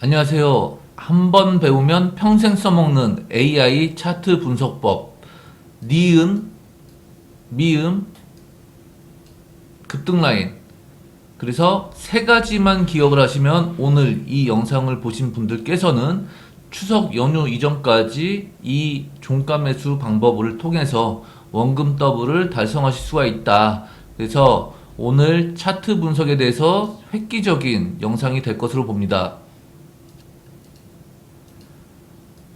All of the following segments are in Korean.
안녕하세요. 한 번 배우면 평생 써먹는 AI 차트 분석법. 니은, 미음, 급등 라인. 그래서 세 가지만 기억을 하시면 오늘 이 영상을 보신 분들께서는 추석 연휴 이전까지 이 종가 매수 방법을 통해서 원금 더블을 달성하실 수가 있다. 그래서 오늘 차트 분석에 대해서 획기적인 영상이 될 것으로 봅니다.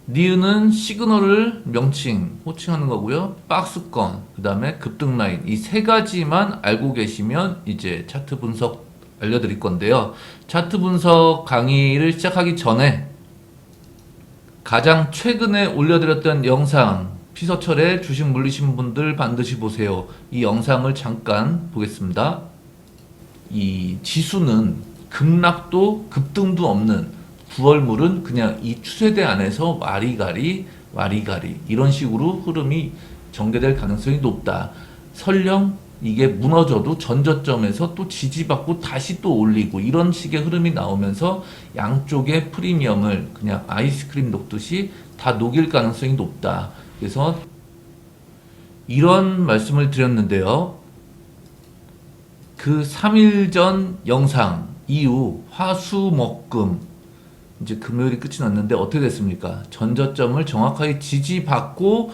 니은은 시그널을 명칭, 호칭하는 거고요. 박스권, 그 다음에 급등 라인 이 세 가지만 알고 계시면 이제 차트 분석 알려드릴 건데요. 차트 분석 강의를 시작하기 전에 가장 최근에 올려드렸던 영상 피서철에 주식 물리신 분들 반드시 보세요. 이 영상을 잠깐 보겠습니다. 이 지수는 급락도 급등도 없는 9월물은 그냥 이 추세대 안에서 와리가리 와리가리 이런 식으로 흐름이 전개될 가능성이 높다. 설령 이게 무너져도 전저점에서 또 지지받고 다시 또 올리고 이런 식의 흐름이 나오면서 양쪽의 프리미엄을 그냥 아이스크림 녹듯이 다 녹일 가능성이 높다. 그래서 이런 말씀을 드렸는데요. 그 3일 전 영상 이후 화수목금 이제 금요일이 끝이 났는데 어떻게 됐습니까? 전저점을 정확하게 지지받고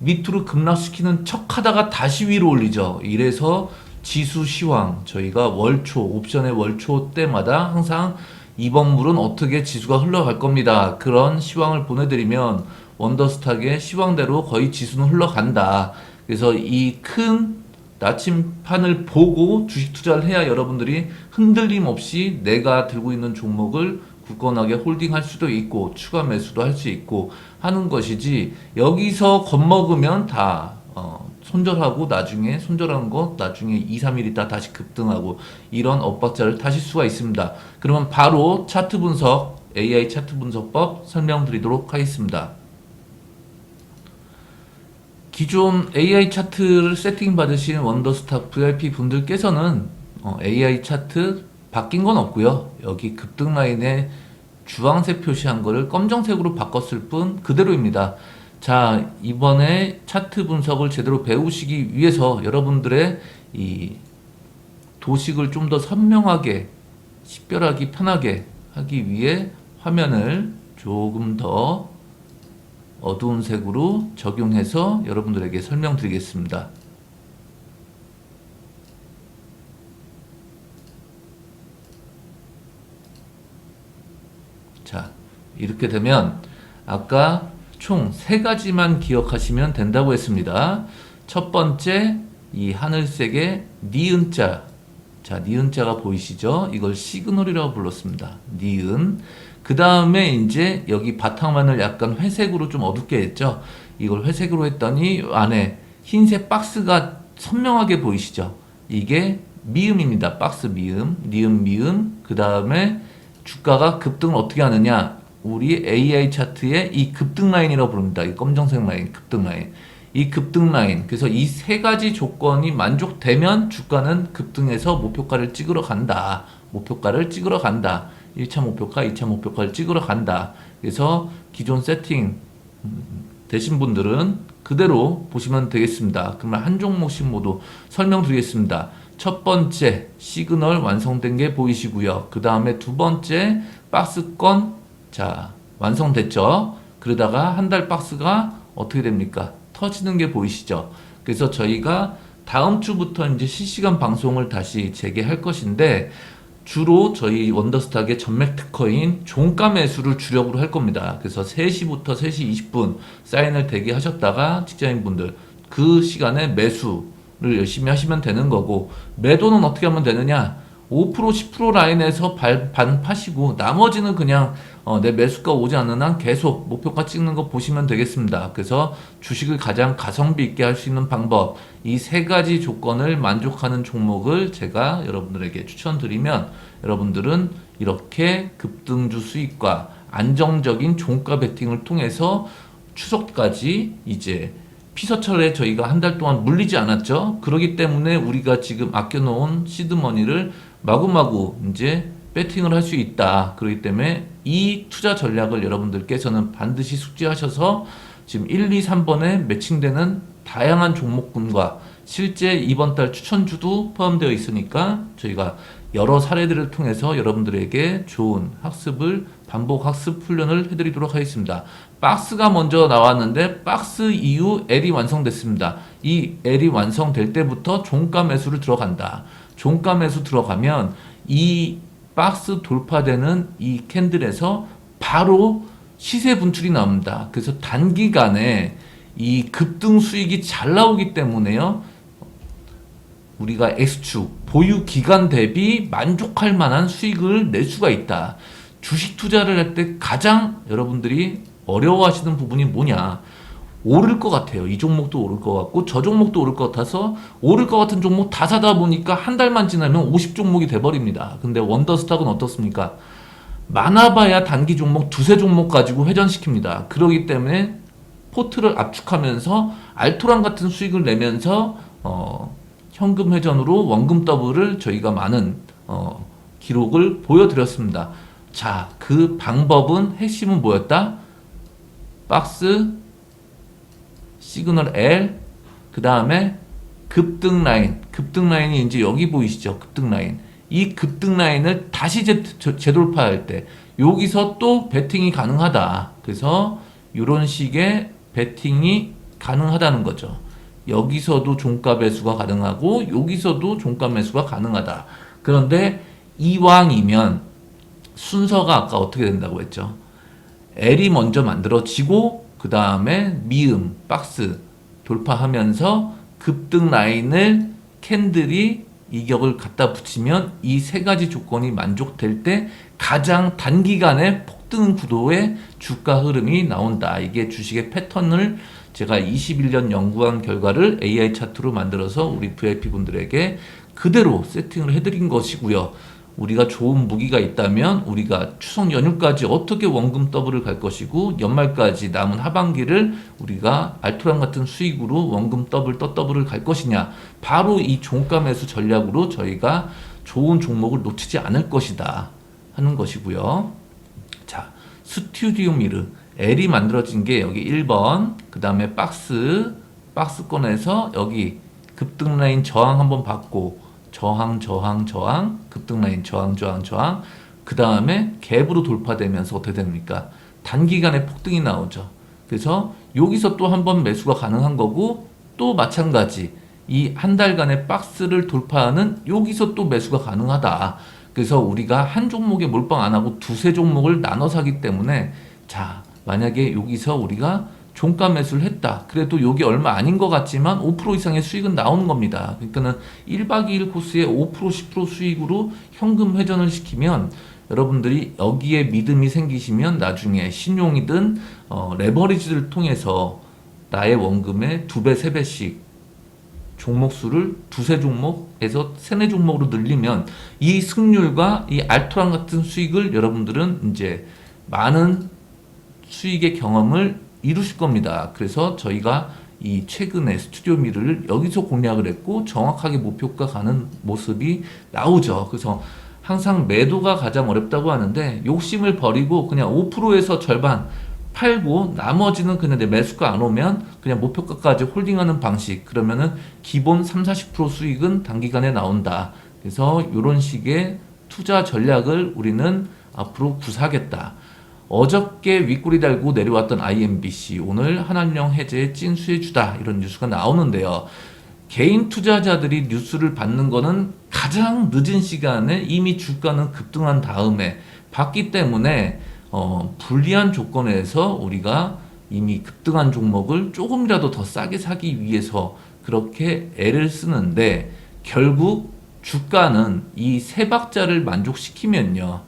밑으로 급락시키는 척 하다가 다시 위로 올리죠. 이래서 지수 시황 저희가 월초 옵션의 월초 때마다 항상 이번 물은 어떻게 지수가 흘러갈 겁니다. 그런 시황을 보내드리면 원더스탁의 시황대로 거의 지수는 흘러간다. 그래서 이 큰 나침판을 보고 주식 투자를 해야 여러분들이 흔들림 없이 내가 들고 있는 종목을 굳건하게 홀딩할 수도 있고 추가 매수도 할 수 있고 하는 것이지 여기서 겁먹으면 다 어, 손절하고 나중에 손절한 거 나중에 2, 3일 있다 다시 급등하고 이런 엇박자를 타실 수가 있습니다. 그러면 바로 차트 분석 AI 차트 분석법 설명드리도록 하겠습니다. 기존 AI 차트를 세팅 받으신 원더스탁 VIP 분들께서는 어, AI 차트 바뀐 건 없고요. 여기 급등 라인에 주황색 표시한 거를 검정색으로 바꿨을 뿐 그대로입니다. 자, 이번에 차트 분석을 제대로 배우시기 위해서 여러분들의 이 도식을 좀 더 선명하게, 식별하기 편하게 하기 위해 화면을 조금 더 어두운 색으로 적용해서 여러분들에게 설명드리겠습니다. 자, 이렇게 되면 아까 총 세 가지만 기억하시면 된다고 했습니다. 첫 번째, 이 하늘색의 니은자. 자, 니은자가 보이시죠? 이걸 시그널이라고 불렀습니다. 니은. 그 다음에 이제 여기 바탕만을 약간 회색으로 좀 어둡게 했죠? 이걸 회색으로 했더니 안에 흰색 박스가 선명하게 보이시죠? 이게 미음입니다. 박스 미음. 니은 미음. 그 다음에 주가가 급등을 어떻게 하느냐? 우리 AI 차트의 이 급등 라인이라고 부릅니다. 이 검정색 라인, 급등 라인. 이 급등 라인. 그래서 이 세 가지 조건이 만족되면 주가는 급등해서 목표가를 찍으러 간다. 목표가를 찍으러 간다. 1차 목표가, 2차 목표가를 찍으러 간다. 그래서 기존 세팅 음, 되신 분들은 그대로 보시면 되겠습니다. 그러면 한 종목씩 모두 설명드리겠습니다. 첫 번째 시그널 완성된 게 보이시고요. 그 다음에 두 번째 박스권 자 완성됐죠. 그러다가 한 달 박스가 어떻게 됩니까? 터지는 게 보이시죠. 그래서 저희가 다음 주부터 이제 실시간 방송을 다시 재개할 것인데 주로 저희 원더스탁의 전맥 특허인 종가 매수를 주력으로 할 겁니다. 그래서 3시부터 3시 20분 사인을 대기하셨다가 직장인분들 그 시간에 매수를 열심히 하시면 되는 거고 매도는 어떻게 하면 되느냐? 5% 10% 라인에서 발, 반파시고 나머지는 그냥 어, 내 매수가 오지 않는 한 계속 목표가 찍는 거 보시면 되겠습니다. 그래서 주식을 가장 가성비 있게 할 수 있는 방법 이 세 가지 조건을 만족하는 종목을 제가 여러분들에게 추천드리면 여러분들은 이렇게 급등주 수익과 안정적인 종가 베팅을 통해서 추석까지 이제 피서철에 저희가 한 달 동안 물리지 않았죠. 그러기 때문에 우리가 지금 아껴놓은 시드머니를 마구마구 이제 배팅을 할 수 있다. 그렇기 때문에 이 투자 전략을 여러분들께서는 반드시 숙지하셔서 지금 1, 2, 3번에 매칭되는 다양한 종목군과 실제 이번 달 추천주도 포함되어 있으니까 저희가 여러 사례들을 통해서 여러분들에게 좋은 학습을 반복 학습 훈련을 해드리도록 하겠습니다. 박스가 먼저 나왔는데 박스 이후 L이 완성됐습니다. 이 L이 완성될 때부터 종가 매수를 들어간다. 종가 매수 들어가면 이 박스 돌파되는 이 캔들에서 바로 시세 분출이 나옵니다. 그래서 단기간에 이 급등 수익이 잘 나오기 때문에요. 우리가 X축 보유 기간 대비 만족할 만한 수익을 낼 수가 있다. 주식 투자를 할 때 가장 여러분들이 어려워하시는 부분이 뭐냐? 오를 것 같아요. 이 종목도 오를 것 같고 저 종목도 오를 것 같아서 오를 것 같은 종목 다 사다 보니까 한 달만 지나면 50 종목이 돼 버립니다. 근데 원더스탁은 어떻습니까? 많아봐야 단기 종목 두세 종목 가지고 회전시킵니다. 그러기 때문에 포트를 압축하면서 알토란 같은 수익을 내면서 어, 현금 회전으로 원금 더블을 저희가 많은 어, 기록을 보여드렸습니다. 자, 그 방법은 핵심은 뭐였다? 박스, 시그널 L, 그 다음에 급등 라인, 급등 라인이 이제 여기 보이시죠? 급등 라인. 이 급등 라인을 다시 재돌파할 때 여기서 또 베팅이 가능하다. 그래서 이런 식의 베팅이 가능하다는 거죠. 여기서도 종가 매수가 가능하고 여기서도 종가 매수가 가능하다. 그런데 이왕이면 순서가 아까 어떻게 된다고 했죠? L이 먼저 만들어지고 그 다음에 미음 박스 돌파하면서 급등 라인을 캔들이 이 격을 갖다 붙이면 이 세 가지 조건이 만족될 때 가장 단기간에 폭등 구도의 주가 흐름이 나온다. 이게 주식의 패턴을 제가 21년 연구한 결과를 AI 차트로 만들어서 우리 VIP 분들에게 그대로 세팅을 해드린 것이고요. 우리가 좋은 무기가 있다면 우리가 추석 연휴까지 어떻게 원금 더블을 갈 것이고 연말까지 남은 하반기를 우리가 알토란 같은 수익으로 원금 더블 떠 더블을 갈 것이냐 바로 이 종가 매수 전략으로 저희가 좋은 종목을 놓치지 않을 것이다 하는 것이고요. 자, 스튜디오 미르 L이 만들어진 게 여기 1번, 그 다음에 박스, 박스권에서 여기 급등 라인 저항 한번 받고, 저항, 저항, 저항, 급등 라인 저항, 저항, 저항, 그 다음에 갭으로 돌파되면서 어떻게 됩니까? 단기간에 폭등이 나오죠. 그래서 여기서 또 한 번 매수가 가능한 거고, 또 마찬가지. 이 한 달간의 박스를 돌파하는 여기서 또 매수가 가능하다. 그래서 우리가 한 종목에 몰빵 안 하고 두세 종목을 나눠 사기 때문에 자 만약에 여기서 우리가 종가 매수를 했다. 그래도 여기 얼마 아닌 것 같지만 5% 이상의 수익은 나오는 겁니다. 그러니까는 1박 2일 코스에 5% 10% 수익으로 현금 회전을 시키면 여러분들이 여기에 믿음이 생기시면 나중에 신용이든 어, 레버리지를 통해서 나의 원금의 두 배, 세 배씩 종목 수를 두세 종목에서 세네 종목으로 늘리면 이 승률과 이 알토란 같은 수익을 여러분들은 이제 많은 수익의 경험을 이루실 겁니다. 그래서 저희가 이 최근에 스튜디오 미를 여기서 공략을 했고 정확하게 목표가 가는 모습이 나오죠. 그래서 항상 매도가 가장 어렵다고 하는데 욕심을 버리고 그냥 5%에서 절반 팔고 나머지는 그냥 내 매수가 안 오면 그냥 목표가까지 홀딩하는 방식 그러면은 기본 3, 40% 수익은 단기간에 나온다. 그래서 이런 식의 투자 전략을 우리는 앞으로 구사하겠다. 어저께 윗꼬리 달고 내려왔던 IMBC 오늘 한한령 해제의 찐수혜 주다 이런 뉴스가 나오는데요. 개인 투자자들이 뉴스를 받는 거는 가장 늦은 시간에 이미 주가는 급등한 다음에 봤기 때문에 어, 불리한 조건에서 우리가 이미 급등한 종목을 조금이라도 더 싸게 사기 위해서 그렇게 애를 쓰는데 결국 주가는 이 세 박자를 만족시키면요.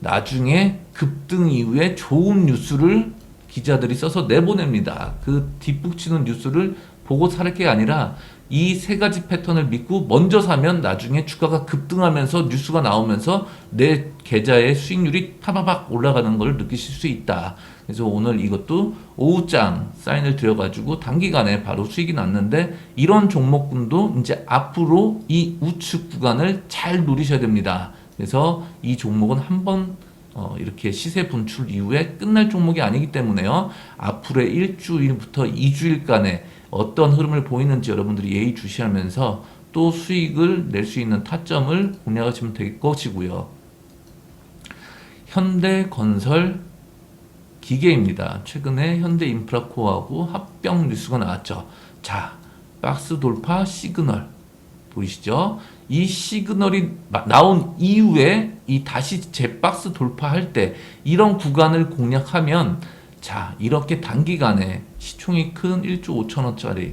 나중에 급등 이후에 좋은 뉴스를 기자들이 써서 내보냅니다. 그 뒷북치는 뉴스를 보고 살 게 아니라 이 세 가지 패턴을 믿고 먼저 사면 나중에 주가가 급등하면서 뉴스가 나오면서 내 계좌의 수익률이 타바박 올라가는 걸 느끼실 수 있다. 그래서 오늘 이것도 오후장 사인을 드려가지고 단기간에 바로 수익이 났는데 이런 종목군도 이제 앞으로 이 우측 구간을 잘 누리셔야 됩니다. 그래서 이 종목은 한번 어, 이렇게 시세 분출 이후에 끝날 종목이 아니기 때문에요. 앞으로의 일주일부터 2주일간의 어떤 흐름을 보이는지 여러분들이 예의 주시하면서 또 수익을 낼 수 있는 타점을 공략하시면 될 것이고요. 현대건설 기계입니다. 최근에 현대인프라코어하고 합병 뉴스가 나왔죠. 자, 박스 돌파 시그널 보이시죠? 이 시그널이 마- 나온 이후에 이 다시 재박스 돌파할 때 이런 구간을 공략하면 자 이렇게 단기간에 시총이 큰 1조 5천원짜리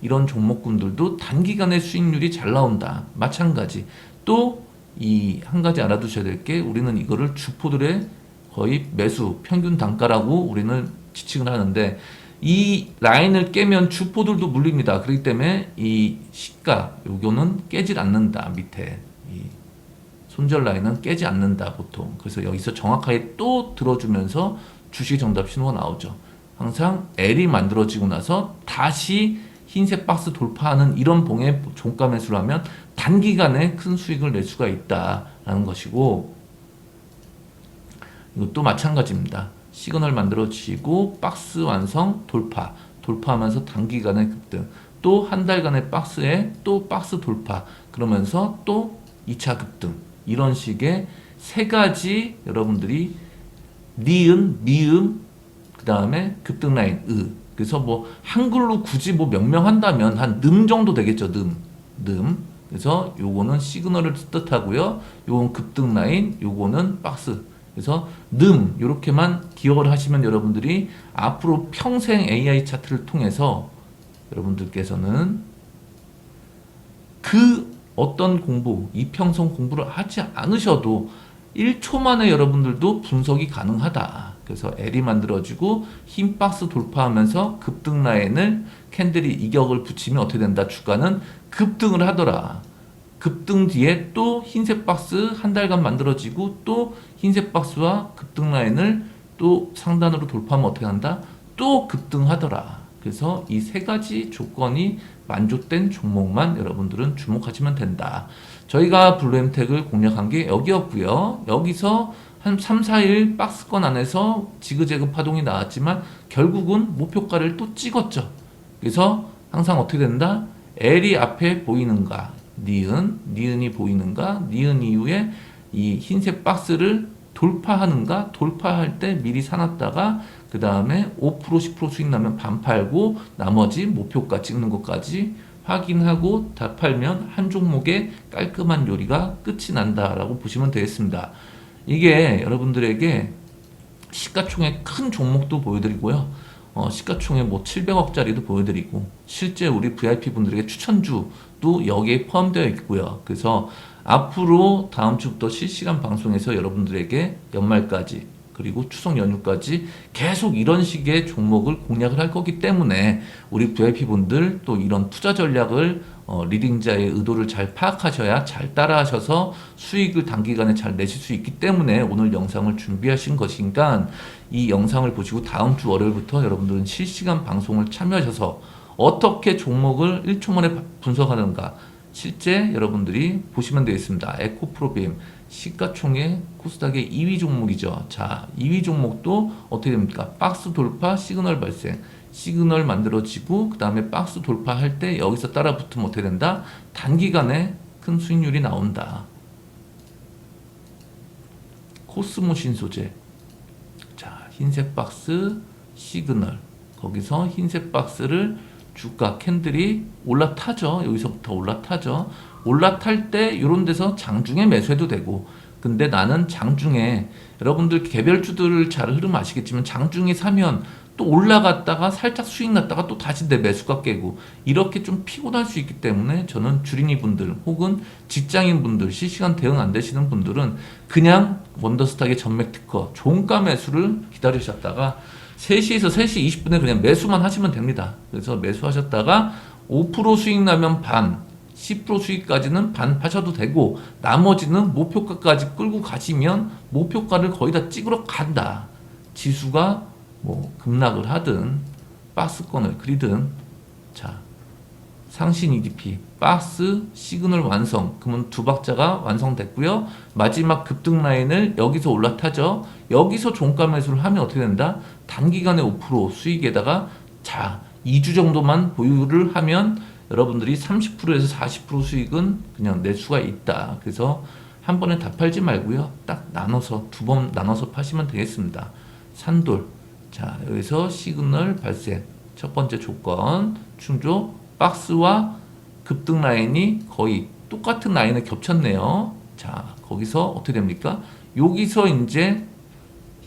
이런 종목군들도 단기간에 수익률이 잘 나온다. 마찬가지 또 이 한 가지 알아두셔야 될 게 우리는 이거를 주포들의 거의 매수 평균 단가라고 우리는 지칭을 하는데 이 라인을 깨면 주포들도 물립니다. 그렇기 때문에 이 시가 요거는 깨질 않는다 밑에 이 손절 라인은 깨지 않는다 보통. 그래서 여기서 정확하게 또 들어주면서 주식 정답 신호가 나오죠. 항상 L이 만들어지고 나서 다시 흰색 박스 돌파하는 이런 봉에 종가 매수를 하면 단기간에 큰 수익을 낼 수가 있다라는 것이고 이것도 마찬가지입니다. 시그널 만들어지고 박스 완성 돌파. 돌파하면서 단기간에 급등. 또 한 달간의 박스에 또 박스 돌파. 그러면서 또 2차 급등. 이런 식의 세 가지 여러분들이 니은 미음 그 다음에 급등 라인 으. 그래서 뭐 한글로 굳이 뭐 명명한다면 한 늠 정도 되겠죠 늠. 늠. 그래서 요거는 시그널을 뜻하고요. 요건 급등 라인 요거는 박스. 그래서 능 이렇게만 기억을 하시면 여러분들이 앞으로 평생 AI 차트를 통해서 여러분들께서는 그 어떤 공부, 이평성 공부를 하지 않으셔도 1초 만에 여러분들도 분석이 가능하다. 그래서 L이 만들어지고 흰 박스 돌파하면서 급등 라인을 캔들이 이격을 붙이면 어떻게 된다? 주가는 급등을 하더라. 급등 뒤에 또 흰색 박스 한 달간 만들어지고 또 흰색 박스와 급등 라인을 또 상단으로 돌파하면 어떻게 한다? 또 급등하더라. 그래서 이 세 가지 조건이 만족된 종목만 여러분들은 주목하시면 된다. 저희가 블루엠텍을 공략한 게 여기였고요. 여기서 한 3, 4일 박스권 안에서 지그재그 파동이 나왔지만 결국은 목표가를 또 찍었죠. 그래서 항상 어떻게 된다? L이 앞에 보이는가? 니은, 니은이 보이는가? 니은 이후에 이 흰색 박스를 돌파하는가? 돌파할 때 미리 사놨다가 그 다음에 5% 10% 수익 나면 반 팔고 나머지 목표가 찍는 것까지 확인하고 다 팔면 한 종목의 깔끔한 요리가 끝이 난다라고 보시면 되겠습니다. 이게 여러분들에게 시가총액 큰 종목도 보여드리고요. 어, 시가총액 뭐 700억짜리도 보여드리고 실제 우리 VIP 분들에게 추천주 도 여기에 포함되어 있고요. 그래서 앞으로 다음 주부터 실시간 방송에서 여러분들에게 연말까지 그리고 추석 연휴까지 계속 이런 식의 종목을 공략을 할 거기 때문에 우리 VIP 분들 또 이런 투자 전략을 어, 리딩자의 의도를 잘 파악하셔야 잘 따라하셔서 수익을 단기간에 잘 내실 수 있기 때문에 오늘 영상을 준비하신 것이니까 이 영상을 보시고 다음 주 월요일부터 여러분들은 실시간 방송을 참여하셔서 어떻게 종목을 1초 만에 분석하는가 실제 여러분들이 보시면 되겠습니다. 에코프로빔 시가총액 코스닥의 2위 종목이죠. 자, 2위 종목도 어떻게 됩니까? 박스 돌파 시그널 발생. 시그널 만들어지고 그 다음에 박스 돌파할 때 여기서 따라 붙으면 어떻게 된다? 단기간에 큰 수익률이 나온다. 코스모 신 소재. 자, 흰색 박스 시그널. 거기서 흰색 박스를 주가 캔들이 올라타죠. 여기서부터 올라타죠. 올라탈 때 이런 데서 장중에 매수해도 되고 근데 나는 장중에 여러분들 개별주들을 잘 흐름 아시겠지만 장중에 사면 또 올라갔다가 살짝 수익 났다가 또 다시 내 매수가 깨고 이렇게 좀 피곤할 수 있기 때문에 저는 주린이 분들 혹은 직장인 분들 실시간 대응 안 되시는 분들은 그냥 원더스탁의 전맥 특허 종가 매수를 기다리셨다가 3시에서 3시 20분에 그냥 매수만 하시면 됩니다. 그래서 매수하셨다가 5% 수익 나면 반, 10% 수익까지는 반 파셔도 되고 나머지는 목표가까지 끌고 가시면 목표가를 거의 다 찍으러 간다. 지수가 뭐 급락을 하든 박스권을 그리든 자 상신 EDP, 박스, 시그널 완성. 그러면 두 박자가 완성됐고요. 마지막 급등 라인을 여기서 올라타죠. 여기서 종가 매수를 하면 어떻게 된다? 단기간에 5% 수익에다가 자, 2주 정도만 보유를 하면 여러분들이 30%에서 40% 수익은 그냥 낼 수가 있다. 그래서 한 번에 다 팔지 말고요. 딱 나눠서 두 번 나눠서 파시면 되겠습니다. 산돌. 자, 여기서 시그널 발생. 첫 번째 조건 충족 박스와 급등 라인이 거의 똑같은 라인에 겹쳤네요. 자, 거기서 어떻게 됩니까? 여기서 이제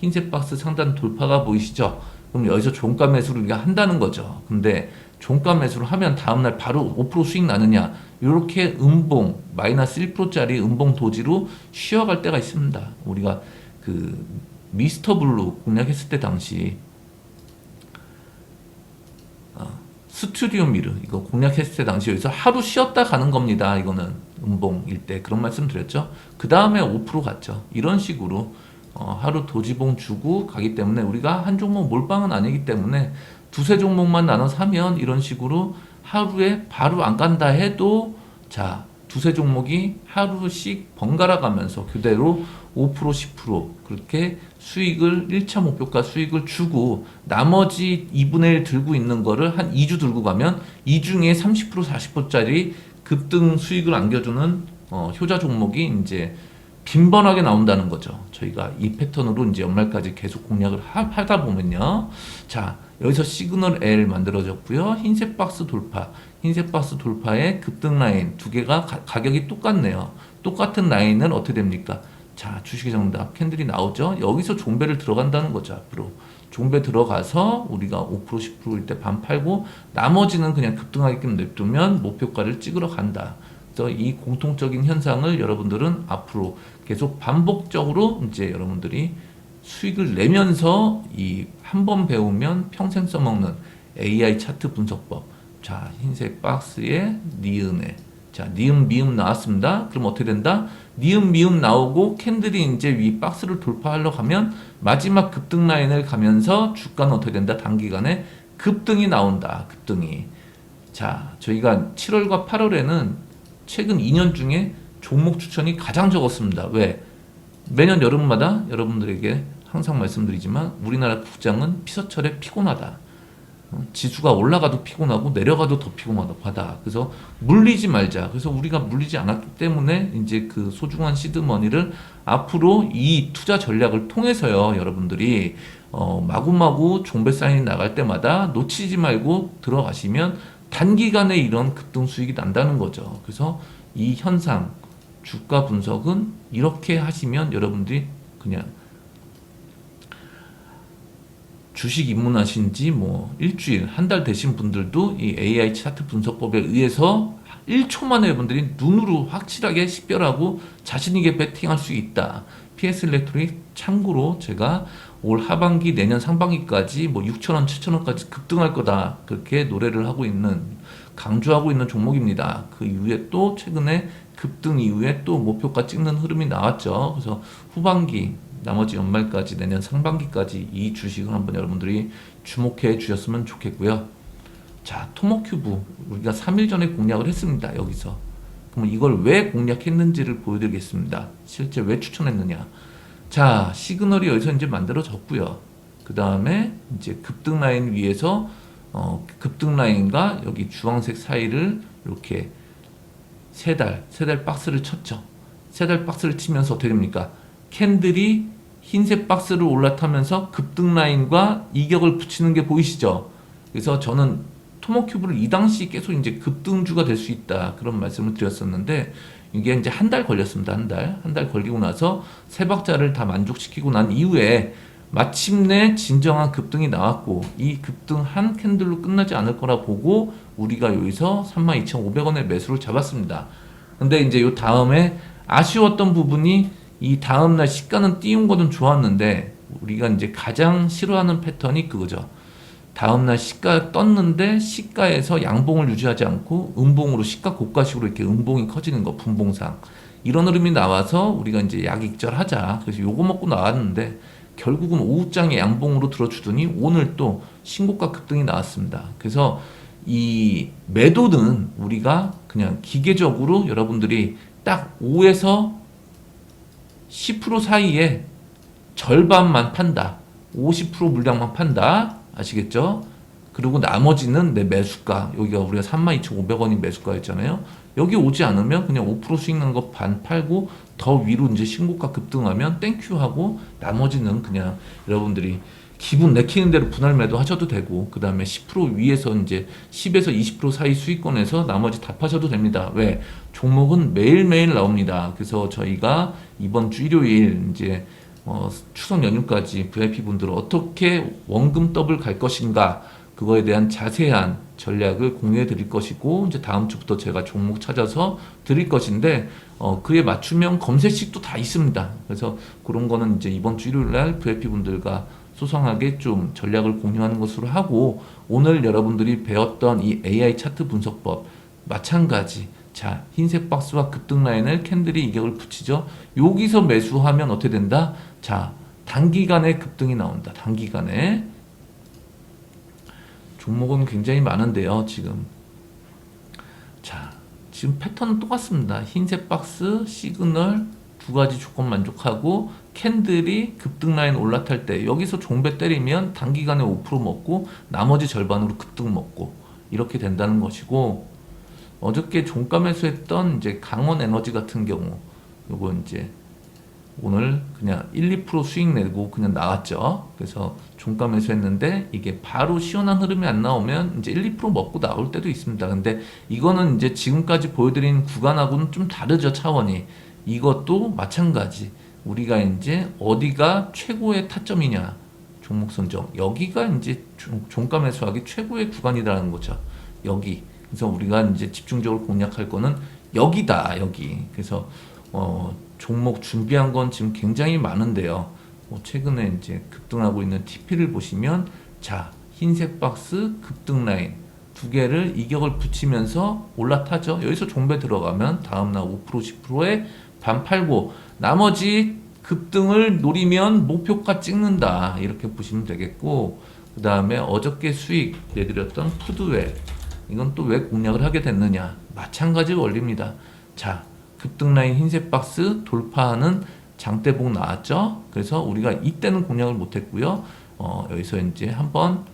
흰색 박스 상단 돌파가 보이시죠? 그럼 여기서 종가 매수를 우리가 한다는 거죠. 근데 종가 매수를 하면 다음날 바로 5% 수익 나느냐? 이렇게 음봉 마이너스 1%짜리 음봉 도지로 쉬어갈 때가 있습니다. 우리가 그 미스터 블루 공략했을 때 당시 어, 스튜디오 미르 이거 공략했을 때 당시 여기서 하루 쉬었다 가는 겁니다. 이거는 음봉일 때 그런 말씀 드렸죠. 그 다음에 5% 갔죠. 이런 식으로 어, 하루 도지봉 주고 가기 때문에 우리가 한 종목 몰빵은 아니기 때문에 두세 종목만 나눠 사면 이런 식으로 하루에 바로 안 간다 해도 자 두세 종목이 하루씩 번갈아 가면서 그대로 5% 10% 그렇게 수익을 1차 목표가 수익을 주고 나머지 2분의 1 들고 있는 거를 한 2주 들고 가면 이 중에 30% 40%짜리 급등 수익을 안겨주는 어, 효자 종목이 이제 빈번하게 나온다는 거죠. 저희가 이 패턴으로 이제 연말까지 계속 공략을 하, 하다 보면요. 자, 여기서 시그널 L 만들어졌고요. 흰색 박스 돌파. 흰색 박스 돌파의 급등 라인 두 개가 가, 가격이 똑같네요. 똑같은 라인은 어떻게 됩니까? 자, 주식의 정답 캔들이 나오죠. 여기서 종배를 들어간다는 거죠, 앞으로. 종배 들어가서 우리가 5% 10%일 때 반 팔고 나머지는 그냥 급등하게끔 냅두면 목표가를 찍으러 간다. 그래서 이 공통적인 현상을 여러분들은 앞으로 계속 반복적으로 이제 여러분들이 수익을 내면서 이 한 번 배우면 평생 써먹는 AI 차트 분석법. 자, 흰색 박스에 니은에 자, 니은 미음 나왔습니다. 그럼 어떻게 된다? 니은 미음 나오고 캔들이 이제 위 박스를 돌파하려 가면 마지막 급등 라인을 가면서 주가는 어떻게 된다? 단기간에 급등이 나온다. 급등이. 자, 저희가 7월과 8월에는 최근 2년 중에 종목 추천이 가장 적었습니다. 왜? 매년 여름마다 여러분들에게 항상 말씀드리지만 우리나라 국장은 피서철에 피곤하다. 어, 지수가 올라가도 피곤하고 내려가도 더 피곤하다. 그래서 물리지 말자. 그래서 우리가 물리지 않았기 때문에 이제 그 소중한 시드머니를 앞으로 이 투자 전략을 통해서요, 여러분들이 어, 마구마구 종배 사인이 나갈 때마다 놓치지 말고 들어가시면 단기간에 이런 급등 수익이 난다는 거죠. 그래서 이 현상 주가 분석은 이렇게 하시면 여러분들이 그냥 주식 입문하신 지 뭐 일주일, 한 달 되신 분들도 이 AI 차트 분석법에 의해서 1초 만에 여러분들이 눈으로 확실하게 식별하고 자신있게 베팅할 수 있다. PS 일렉트로닉 참고로 제가 올 하반기 내년 상반기까지 뭐 6천원, 7천원까지 급등할 거다. 그렇게 노래를 하고 있는 강조하고 있는 종목입니다. 그 이후에 또 최근에 급등 이후에 또 목표가 찍는 흐름이 나왔죠. 그래서 후반기 나머지 연말까지 내년 상반기까지 이 주식을 한번 여러분들이 주목해 주셨으면 좋겠고요. 자, 토모큐브 우리가 3일 전에 공략을 했습니다. 여기서. 그럼 이걸 왜 공략했는지를 보여드리겠습니다. 실제 왜 추천했느냐. 자, 시그널이 여기서 이제 만들어졌고요. 그 다음에 이제 급등 라인 위에서 어, 급등 라인과 여기 주황색 사이를 이렇게 세 달, 세 달 박스를 쳤죠. 세 달 박스를 치면서 어떻게 됩니까? 캔들이 흰색 박스를 올라타면서 급등 라인과 이격을 붙이는 게 보이시죠? 그래서 저는 토모큐브를 이 당시 계속 이제 급등주가 될 수 있다 그런 말씀을 드렸었는데 이게 이제 한 달 걸렸습니다 한 달 한 달 걸리고 나서 세 박자를 다 만족시키고 난 이후에 마침내 진정한 급등이 나왔고 이 급등 한 캔들로 끝나지 않을 거라 보고 우리가 여기서 32,500원의 매수를 잡았습니다. 근데 이제 요 다음에 아쉬웠던 부분이 이 다음날 시가는 띄운 거는 좋았는데 우리가 이제 가장 싫어하는 패턴이 그거죠. 다음날 시가 떴는데 시가에서 양봉을 유지하지 않고 음봉으로 시가 고가식으로 이렇게 음봉이 커지는 거 분봉상 이런 흐름이 나와서 우리가 이제 약익절하자 그래서 요거 먹고 나왔는데 결국은 오후장에 양봉으로 들어주더니 오늘 또 신고가 급등이 나왔습니다. 그래서 이 매도는 우리가 그냥 기계적으로 여러분들이 딱 5에서 10% 사이에 절반만 판다. 50% 물량만 판다. 아시겠죠? 그리고 나머지는 내 매수가. 여기가 우리가 32,500원이 매수가였잖아요. 여기 오지 않으면 그냥 5% 수익 나는 거반 팔고 더 위로 이제 신고가 급등하면 땡큐 하고 나머지는 그냥 여러분들이 기분 내키는 대로 분할 매도 하셔도 되고 그 다음에 10% 위에서 이제 10에서 20% 사이 수익권에서 나머지 다 파셔도 됩니다. 왜 종목은 매일 매일 나옵니다. 그래서 저희가 이번 주 일요일 이제 어, 추석 연휴까지 VIP 분들 어떻게 원금 더블 갈 것인가 그거에 대한 자세한 전략을 공유해 드릴 것이고 이제 다음 주부터 제가 종목 찾아서 드릴 것인데 어, 그에 맞추면 검색식도 다 있습니다. 그래서 그런 거는 이제 이번 주 일요일 날 VIP 분들과 소상하게 좀 전략을 공유하는 것으로 하고 오늘 여러분들이 배웠던 이 AI 차트 분석법 마찬가지. 자 흰색 박스와 급등 라인을 캔들이 이격을 붙이죠. 여기서 매수하면 어떻게 된다? 자 단기간에 급등이 나온다. 단기간에 종목은 굉장히 많은데요 지금. 자 지금 패턴은 똑같습니다. 흰색 박스 시그널 두 가지 조건 만족하고 캔들이 급등 라인 올라탈 때 여기서 종배 때리면 단기간에 5% 먹고 나머지 절반으로 급등 먹고 이렇게 된다는 것이고 어저께 종가 매수했던 이제 강원 에너지 같은 경우 요거 이제 오늘 그냥 1, 2% 수익 내고 그냥 나왔죠. 그래서 종가 매수했는데 이게 바로 시원한 흐름이 안 나오면 이제 1, 2% 먹고 나올 때도 있습니다. 근데 이거는 이제 지금까지 보여드린 구간하고는 좀 다르죠 차원이. 이것도 마찬가지. 우리가 이제 어디가 최고의 타점이냐 종목 선정 여기가 이제 종- 종가 매수하기 최고의 구간이라는 거죠. 여기. 그래서 우리가 이제 집중적으로 공략할 거는 여기다 여기. 그래서 어, 종목 준비한 건 지금 굉장히 많은데요. 뭐 최근에 이제 급등하고 있는 TP를 보시면 자 흰색 박스 급등 라인 두 개를 이격을 붙이면서 올라타죠. 여기서 종배 들어가면 다음날 5% 10%에 반 팔고 나머지 급등을 노리면 목표가 찍는다 이렇게 보시면 되겠고 그 다음에 어저께 수익 내드렸던 푸드웰 이건 또 왜 공략을 하게 됐느냐 마찬가지 원리입니다. 자 급등 라인 흰색 박스 돌파하는 장대봉 나왔죠. 그래서 우리가 이때는 공략을 못했고요. 어, 여기서 이제 한번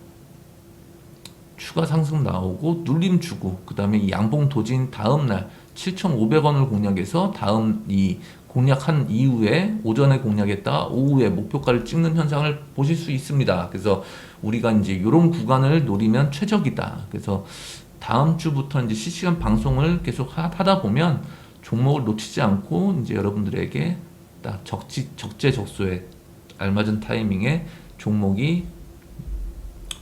추가 상승 나오고 눌림 주고 그 다음에 이 양봉 도진 다음 날 7,500원을 공략해서 다음 이 공략한 이후에 오전에 공략했다가 오후에 목표가를 찍는 현상을 보실 수 있습니다. 그래서 우리가 이제 이런 구간을 노리면 최적이다. 그래서 다음 주부터 이제 실시간 방송을 계속 하- 하다 보면 종목을 놓치지 않고 이제 여러분들에게 딱 적지 적재적소에 알맞은 타이밍에 종목이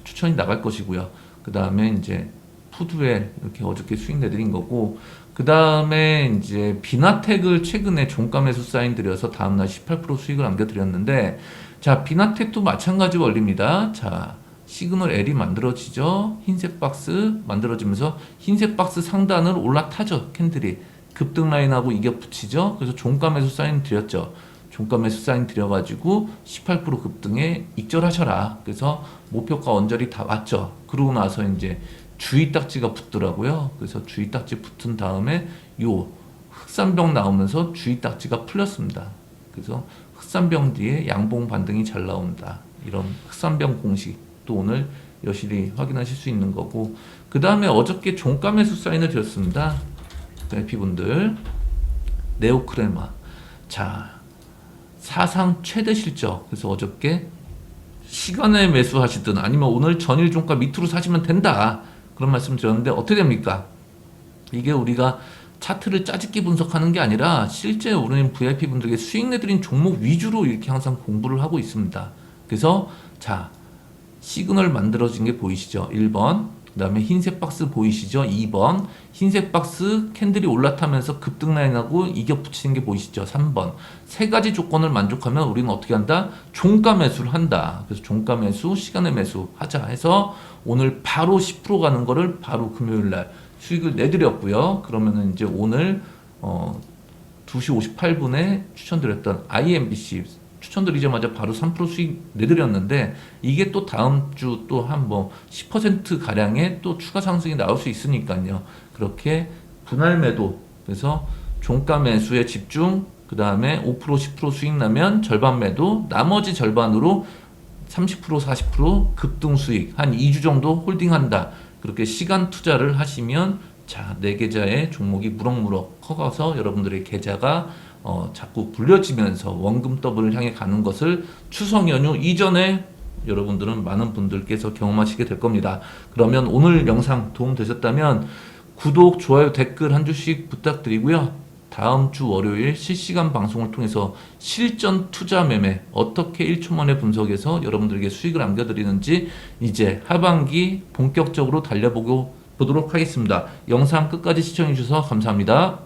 추천이 나갈 것이고요. 그 다음에 이제 푸드웰 이렇게 어저께 수익 내드린 거고 그 다음에 이제 비나텍을 최근에 종가 매수 사인 드려서 다음날 18% 수익을 안겨드렸는데 자 비나텍도 마찬가지 원리입니다. 자 시그널 L이 만들어지죠. 흰색 박스 만들어지면서 흰색 박스 상단을 올라타죠. 캔들이 급등 라인하고 이격 붙이죠. 그래서 종가 매수 사인 드렸죠. 종가 매수 사인 드려가지고 18% 급등에 익절하셔라. 그래서 목표가 언저리 다 왔죠. 그러고 나서 이제 주의 딱지가 붙더라고요. 그래서 주의 딱지 붙은 다음에 요 흑산병 나오면서 주의 딱지가 풀렸습니다. 그래서 흑산병 뒤에 양봉 반등이 잘 나온다. 이런 흑산병 공식도 오늘 여실히 확인하실 수 있는 거고 그 다음에 어저께 종가 매수 사인을 드렸습니다. LP분들 네오크레마 자 사상 최대 실적 그래서 어저께 시간에 매수하시든 아니면 오늘 전일 종가 밑으로 사시면 된다 그런 말씀 드렸는데 어떻게 됩니까? 이게 우리가 차트를 짜집기 분석하는 게 아니라 실제 우리 VIP 분들에게 수익 내드린 종목 위주로 이렇게 항상 공부를 하고 있습니다. 그래서 자 시그널 만들어진 게 보이시죠? 1번. 그 다음에 흰색 박스 보이시죠? 2번. 흰색 박스 캔들이 올라타면서 급등 라인하고 이격 붙이는 게 보이시죠? 3번. 세 가지 조건을 만족하면 우리는 어떻게 한다? 종가 매수를 한다. 그래서 종가 매수, 시간의 매수 하자 해서 오늘 바로 10% 가는 거를 바로 금요일 날 수익을 내드렸고요. 그러면은 이제 오늘 어 2시 58분에 추천드렸던 IMBC 추천드리자마자 바로 3% 수익 내드렸는데 이게 또 다음 주 또 한 뭐 10% 가량의 또 추가 상승이 나올 수 있으니까요. 그렇게 분할 매도 그래서 종가 매수에 집중 그 다음에 5% 10% 수익 나면 절반 매도 나머지 절반으로 30% 40% 급등 수익 한 2주 정도 홀딩한다. 그렇게 시간 투자를 하시면 자, 내 계좌의 종목이 무럭무럭 커가서 여러분들의 계좌가 어, 자꾸 불려지면서 원금 더블을 향해 가는 것을 추석 연휴 이전에 여러분들은 많은 분들께서 경험하시게 될 겁니다. 그러면 오늘 영상 도움 되셨다면 구독, 좋아요, 댓글 한 주씩 부탁드리고요. 다음 주 월요일 실시간 방송을 통해서 실전 투자 매매 어떻게 1초 만에 분석해서 여러분들에게 수익을 안겨드리는지 이제 하반기 본격적으로 달려보고 보도록 하겠습니다. 영상 끝까지 시청해 주셔서 감사합니다.